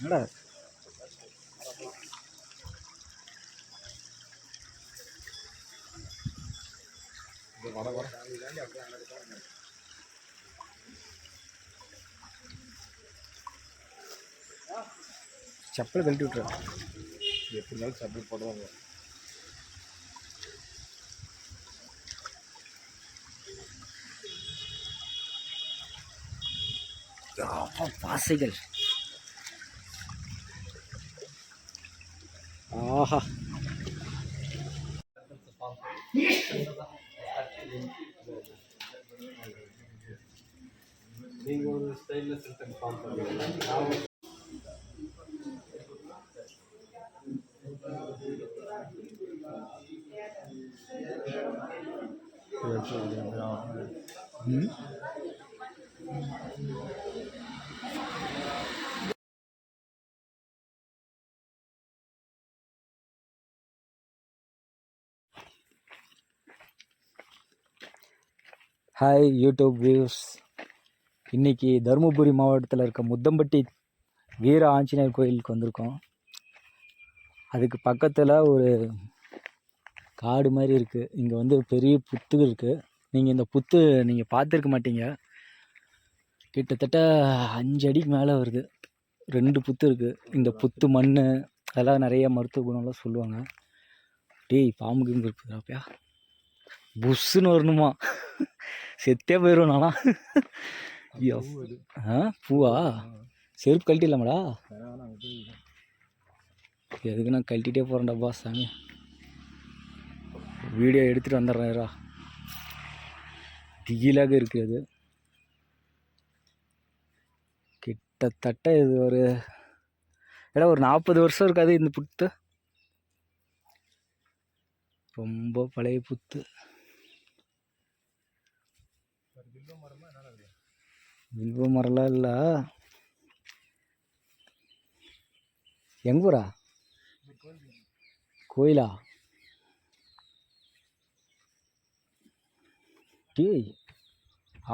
என்னடா செப்பல் கழட்டி விட்டுரு. எப்படி இருந்தாலும் சப்போர்ட் போடுவாங்க பாசைகள். ஆஹா நீங்கள் ஹாய் யூடியூப் வியூஸ் இன்னைக்கு தருமபுரி மாவட்டத்தில் இருக்க முத்தம்பட்டி வீர ஆஞ்சநேயர் கோயிலுக்கு வந்திருக்கோம். அதுக்கு பக்கத்தில் ஒரு காடு மாதிரி இருக்குது இங்கே வந்து பெரிய புத்து இருக்குது நீங்கள் இந்த புத்து நீங்கள் பார்த்துருக்க மாட்டீங்க. கிட்டத்தட்ட அஞ்சு அடிக்கு மேலே வருது. ரெண்டு புத்து இருக்குது இந்த புத்து மண் அதெல்லாம் நிறைய மருத்துவ குணம்லாம் சொல்லுவாங்க. டேய் பாம்பு கிம்பு புஷ்ஷுன்னு வரணுமா? செத்தே போயிடும் நானா ஆ பூவா? செருப்பு கழட்டிடலாமாடா? எதுக்கு நான் கழட்டிகிட்டே போகிறேன்டாப்பா சாமி. வீடியோ எடுத்துகிட்டு வந்துடுறேன்ரா திகிலாக இருக்குது அது. கிட்டத்தட்ட இது ஒரு ஏடா ஒரு நாற்பது வருஷம் இருக்காது இந்த புத்து ரொம்ப பழைய புத்து வில்வ மரம்லாம் இல்லை? எங்கூரா கோயிலா? டேய்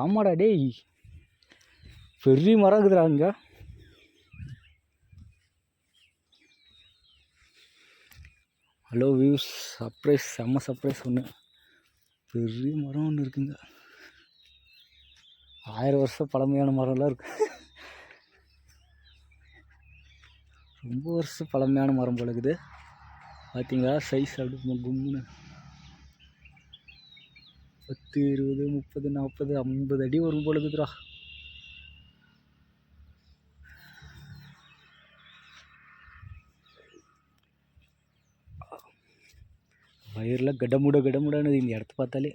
ஆமாடா டேய். பெரிய மரம் இருக்குதுடா இங்கே ஹலோ வியூஸ் சர்ப்ரைஸ் செம்ம சர்ப்ரைஸ் ஒன்று பெரிய மரம் ஒன்று இருக்குங்க. ஆயிரம் வருஷம் பழமையான மரம்லாம் இருக்கு. ரொம்ப வருஷம் பழமையான மரம் போல இருக்குது. பார்த்தீங்களா சைஸ் அப்படி கும்னு பத்து இருபது முப்பது நாற்பது ஐம்பது அடி வரும் போல இருக்குதுடா. வயிறில் கடமுட கடமுடானது இந்த இடத்த பார்த்தாலே.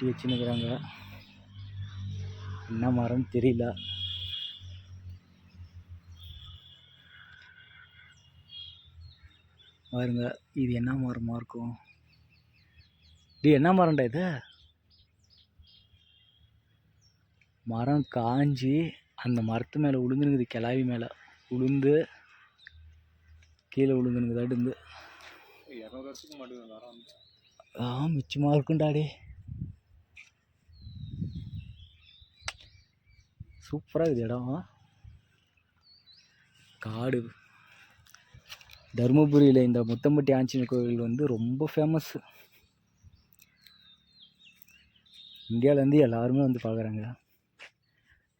வெட்டி வச்சுன்னுக்குறாங்க. என்ன மரம் தெரியல. பாருங்க இது என்ன மரமா இருக்கும்? இது என்ன மரம்டா இது? மரம் காஞ்சி அந்த மரத்து மேலே விழுந்துனுக்குது கிளாவி மேலே. உளுந்து கீழே விழுந்துனுக்குதாட்டு இருந்து ஆ மிச்சமாக இருக்கும்டாடே சூப்பராக இருக்குது இடம். காடு. தருமபுரியில் இந்த முத்தம்பட்டி ஆஞ்சநேயர் கோவில் வந்து ரொம்ப ஃபேமஸ் இந்தியாவிலேருந்து எல்லாருமே வந்து பார்க்குறாங்க.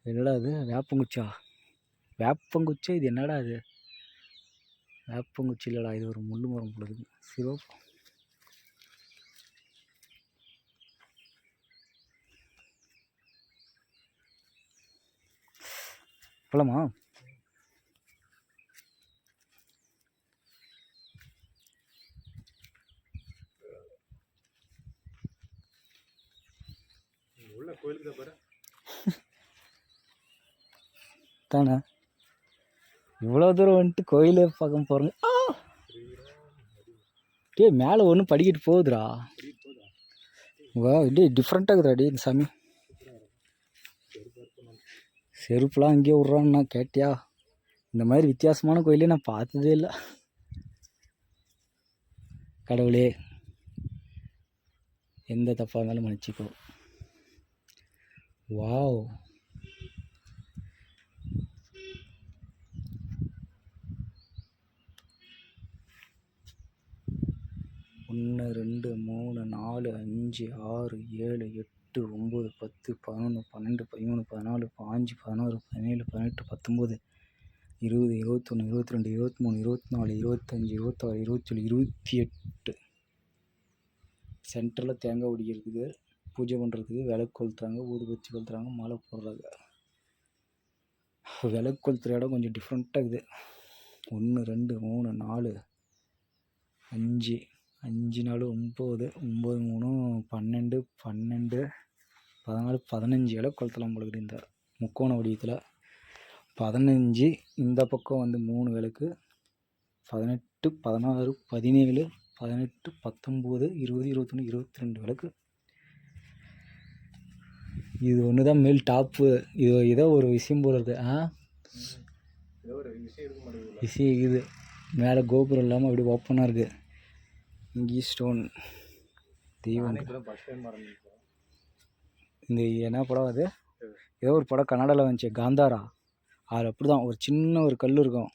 என்னடா இது? வேப்பங்குச்சா? வேப்பங்குச்சா? இது என்னடா இது? வேப்பங்குச்சி இல்லைடா இது ஒரு முள்ளு மரம் போடுது சிவப்பு. கோயிலுக்கு தான் பாரு தானே? இவ்வளோ தூரம் வந்துட்டு கோயிலே பார்க்க போகிறோங்க டேய் மேலே ஒன்றும் படிக்கிட்டு போகுதுடா. வா டேய் டிஃப்ரெண்ட்டாக இருக்குதுடா டேய் இந்த சாமி. செருப்புலாம் அங்கேயே விட்றான்னா கேட்டியா? இந்த மாதிரி வித்தியாசமான கோயிலே நான் பார்த்ததே இல்லை. கடவுளே எந்த தப்பாக இருந்தாலும் மன்னிச்சிக்கோ. வாவ். ஒன்று ரெண்டு மூணு நாலு அஞ்சு ஆறு ஏழு எட்டு எட்டு ஒம்பது பத்து பதினொன்று பன்னெண்டு பதிமூணு பதினாலு பாஞ்சு பதினாறு பதினேழு பதினெட்டு பத்தொம்போது இருபது இருபத்தொன்று இருபத்தி ரெண்டு இருபத்தி மூணு இருபத்தி நாலு இருபத்தஞ்சி இருபத்தாறு இருபத்தேழு இருபத்தி எட்டு சென்டரில் தேங்காய் உடிக்கிறதுக்கு பூஜை பண்ணுறதுக்கு விளக்கு கொளுத்துறாங்க ஊதுபத்தி கொளுத்துறாங்க மாலை போடுறாங்க. விளக்கு கொளுத்துற இடம் கொஞ்சம் டிஃப்ரெண்ட்டாக இருக்குது. ஒன்று ரெண்டு மூணு நாலு அஞ்சு அஞ்சு நாலு ஒம்பது ஒம்பது மூணு பன்னெண்டு பன்னெண்டு பதினாலு பதினஞ்சு இலை கொளுத்தலாம் போல இருக்குது இந்த முக்கோண வடிவத்தில். பதினஞ்சு இந்த பக்கம் வந்து மூணு விளக்கு பதினெட்டு பதினாறு பதினேழு பதினெட்டு பத்தொம்போது இருபது இருபத்தொன்று இருபத்தி ரெண்டு விளக்கு இது ஒன்று தான் மேல் டாப்பு இது ஏதோ ஒரு விஷயம் போல இருக்குது ஆ? விஷயம் இது மேலே கோபுரம் இல்லாமல் அப்படியே ஓப்பனாக இருக்குது இங்கேயும் ஸ்டோன் தெய்வம் இந்த என்ன படம் அது? ஏதோ ஒரு படம் கன்னடாவில் வந்துச்சு காந்தாரா. அதில் அப்படி தான் ஒரு சின்ன ஒரு கல் இருக்கும்.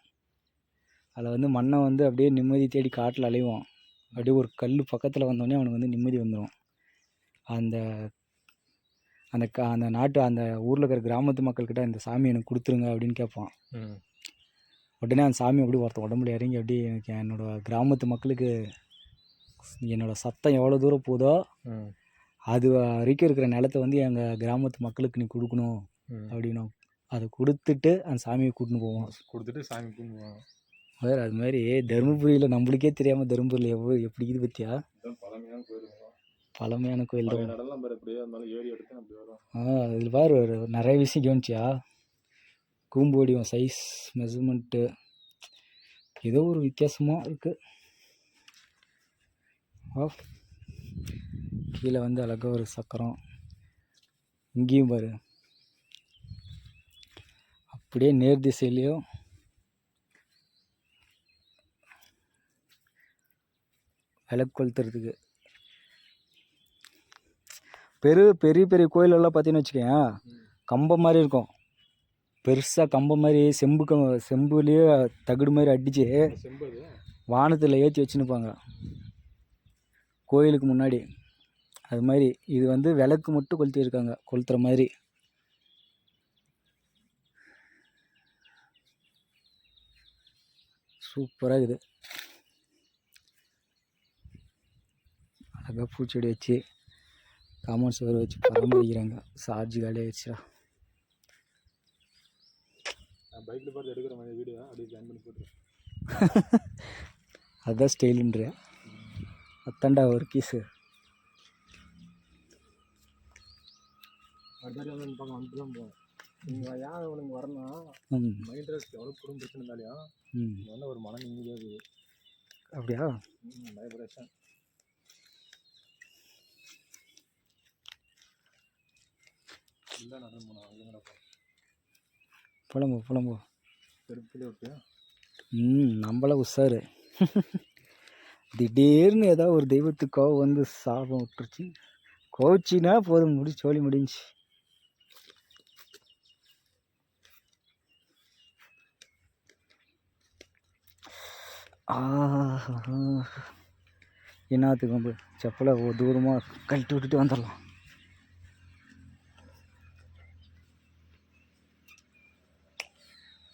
அதில் வந்து மண்ணை வந்து அப்படியே நிம்மதி தேடி காட்டில் அலைவான். அப்படியே ஒரு கல் பக்கத்தில் வந்தோடனே அவனுக்கு வந்து நிம்மதி வந்துடும் அந்த அந்த க அந்த நாட்டு அந்த ஊரில் இருக்கிற கிராமத்து மக்கள்கிட்ட இந்த சாமி எனக்கு கொடுத்துருங்க அப்படின்னு கேட்பான். உடனே அந்த சாமி அப்படியே ஒருத்தன் உடம்புல இறங்கி அப்படியே எனக்கு என்னோடய கிராமத்து மக்களுக்கு என்னோடய சத்தம் எவ்வளோ தூரம் போதோ அது வரைக்கும் இருக்கிற நிலத்த வந்து எங்கள் கிராமத்து மக்களுக்கு நீ கொடுக்கணும் ம். அப்படின்னும். அதை கொடுத்துட்டு அந்த சாமியை கூட்டின்னு போவோம். கொடுத்துட்டு சாமி கும்பிடுவாங்க வேறு அது மாதிரி தருமபுரியில் நம்மளுக்கே தெரியாமல் தருமபுரியில் எவ்வளோ எப்படி இது பற்றியா பழமையான கோயில் தான். ஆ இதில் பாரு ஒரு நிறைய விஷயம் கவனிச்சியா? கூம்பு வடிவம் சைஸ் மெஷர்மெண்ட்டு ஏதோ ஒரு வித்தியாசமாக இருக்குது ஆ கீழே வந்து அழகாக ஒரு சக்கரம். இங்கேயும் பாரு. அப்படியே நேர் திசையிலையும் விளக்கு கொளுத்துறதுக்கு. பெரு பெரிய பெரிய கோயிலெல்லாம் பார்த்தீங்கன்னு வச்சுக்கோயேன் கம்பம் மாதிரி இருக்கும். பெருசாக கம்பம் மாதிரி செம்பு கம் செம்புலேயே தகடு மாதிரி அடித்து வானத்தில் ஏற்றி வச்சுன்னுப்பாங்க கோயிலுக்கு முன்னாடி. அது மாதிரி இது வந்து விளக்கு மட்டும் கொளுத்திருக்காங்க கொளுத்துற மாதிரி. சூப்பராக இருக்குது. அழகாக பூச்செடி வச்சு காமௌண்ட் சுவர் வச்சு பராமரிக்கிறாங்க சார்ஜ் காலி ஆயிடுச்சுடா. பைக்கில் பார்த்து எடுக்கிற மாதிரி வீடியோ அப்படியே ஜாயின் பண்ணி போட்டுருக்கேன் அதுதான் ஸ்டைலுன்றியா அத்தாண்டா ஒரு கீஸு நீங்கள் ஏன் உனக்கு ம். மைண்ட் ரெஸ்ட் எவ்வளோ குடும்ப பிரச்சனை இருந்தாலையும் நல்ல ஒரு மன நிம்மதியாக இருக்குது அப்படியா? பயப்படாச்சேன் இல்லை நடந்து போனோம் அங்கே நடப்போம் புலம்பு. புலம்பு விட்டு ம் நம்மள உஷாரு. திடீர்னு ஏதாவது ஒரு தெய்வத்துக்கு கோவம் வந்து சாபம் விட்டுருச்சு. கோச்சினா போதும் முடி சோழி முடிஞ்சு. ஆஹா என்னத்துக்கு வந்து செப்பலை தூரமாக கழட்டி விட்டுட்டு வந்துடலாம்.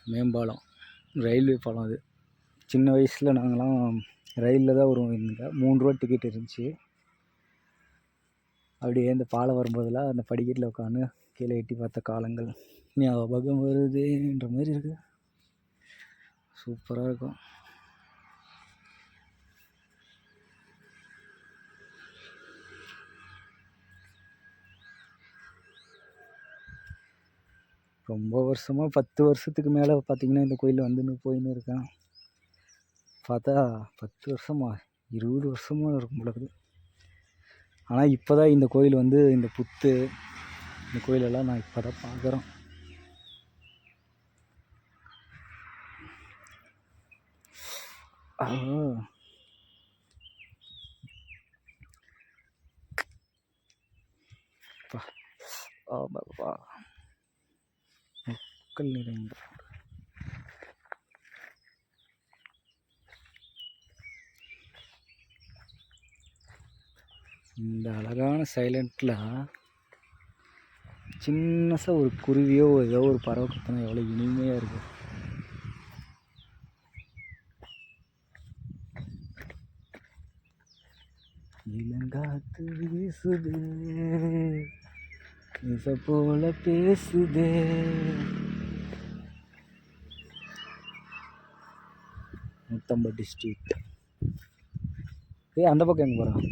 மேம்பாலம். ரயில்வே பாலம் அது. சின்ன வயசில் நாங்களாம் ரயிலில் தான் வருவோம் இங்கே. மூணு ரூபா டிக்கெட் இருந்துச்சு. அப்படியே இந்த பாலம் வரும்போதெல்லாம் அந்த படிக்கட்டில் உட்காந்து கீழே எட்டி பார்த்த காலங்கள் ஞாபகம் வருதுன்ற மாதிரி இருக்குது சூப்பராக இருக்கும். ரொம்ப வருஷமாக பத்து வருஷத்துக்கு மேலே பார்த்தீங்கன்னா இந்த கோயிலில் வந்துன்னு போயின்னு இருக்கேன். பார்த்தா பத்து வருஷமா இருபது வருஷமாக இருக்கும் போல இருக்குது. ஆனால் இப்போ தான் இந்த கோயில் வந்து இந்த புத்து இந்த கோயிலெல்லாம் நான் இப்போ தான் பார்க்குறோம் மக்கள் நிறைந்த இந்த அழகான சைலண்ட்டில் சின்னசாக ஒரு குருவியோ ஏதோ ஒரு பறவை கத்தினா எவ்வளோ இனிமையாக இருக்குது இளங்காத்து வீசுதே இச போல பேசுதே. முத்தம்பட்டி ஸ்ட்ரீட் ஏய் அந்த பக்கம் எங்கே போகிறான்